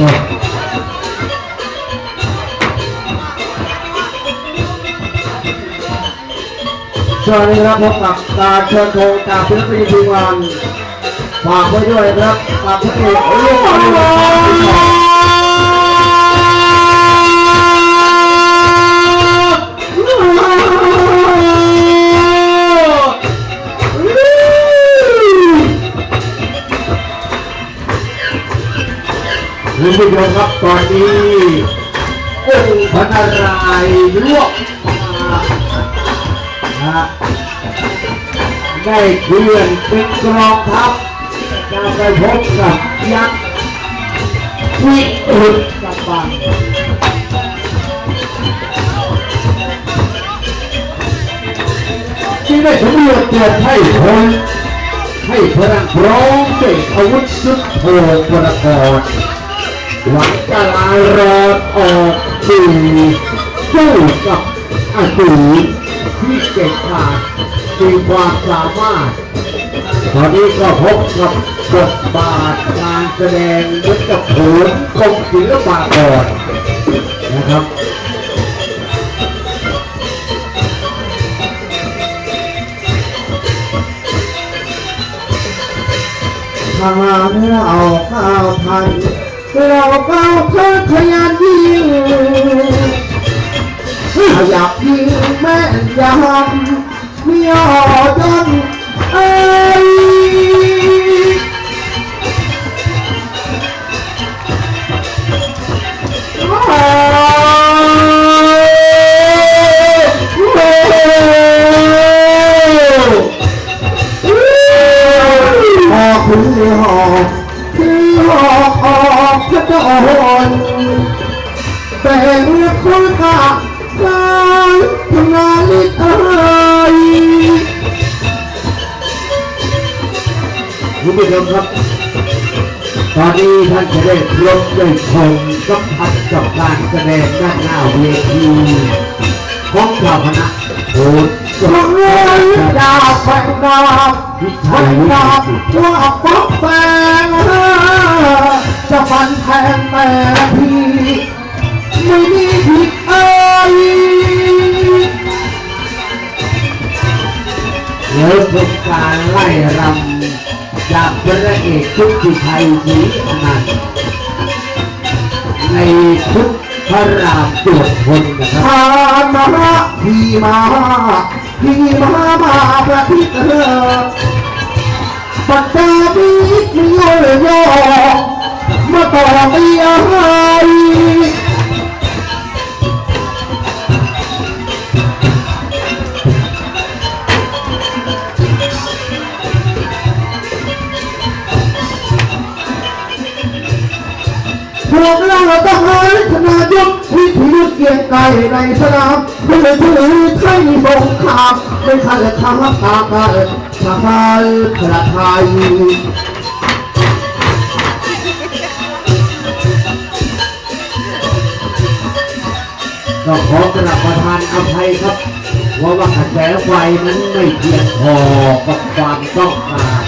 เลยสวัสดีครับพบกับการเชิญโทจากศิลปินทีมงานฝากไว้ด้วยครับกับพระเอกลูกบอล คุณผู้ชมครับตอนนี้องค์พระนารายณ์ลวกนะฮะได้เคลื่อนเป็นกรองทัพจะไปพบกับยักษ์วิรุตกับบังที่ได้สำรวจตรวจให้คนให้พลังพร้อมด้วยอาวุธสุดโหดพลกร หวังจะลารอดออกสู่สู้กับอสูรที่เก่งกาจมีความสามารถ ตอนนี้ก็พบกับบทบาทการแสดงยุทธภูมิกรมศิลปากรนะครับทารเอาข้าวทัน เราก้าวเธอขยันยิงอยากยิงแม่นยำมีอจนเอ้ยพอคุณในหอกที่หอกอ อกพระเจรแต่เมื่อคุณกะการทำงานลิตเอ้ยคุณผู้ชมครับ ตอนนี้ท่านจะได้พบด้ชมสัมผัสกับการแสดงด้านหน้าเวทีของชาวคณะโอ้ยฟังเลยดาบแฝงดาบพิฟัชัยนวิดาบจิตรว่าฟักแฝง จะฟันแทงแต่ทีไม่มีผิดเอ้ยแล้วเป็นการไล่รำจากพระเอกชุดที่ไทยศรีอนันในชุดพระรามตรวจคนนะครับทามาพี่มาพี่มามาประทิเธอปัจจาบีมีโย พวกเราทหารชนะยกวิถียุทธเกียงไกรในสนามเพื่อถือไทยสงครามไม่ขัดข้าตาการทหารพระไทยก็ขอกราบประทานอภัยครับเพราว่ากระแสไฟนั้นไม่เพียงพอกับความต้องการ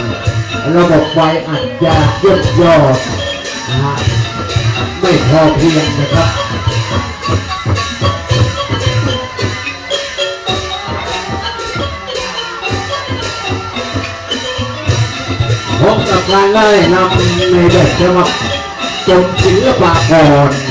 ระบบไฟอาจจะเยืดยอดนะฮะ ไม่พอเพียงนะครับพบกับการไล่นำในแบบฉบับจมศิลปะก่อน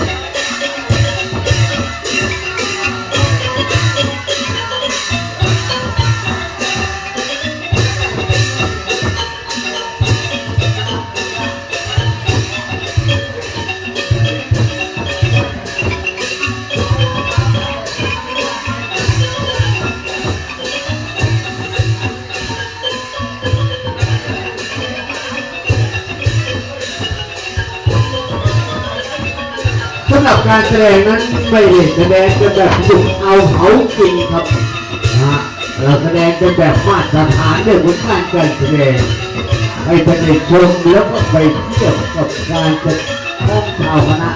ำหรับการแสดงนั้นไม่ได้แสดงกันแบบสุดเอาเขาจริงครับนะเราแสดงกันแบบมาตรฐานด้วยผลงานการแสดงให้ท่านได้ชมแล้วก็ไปเทียบกับการจะของชาวคณะ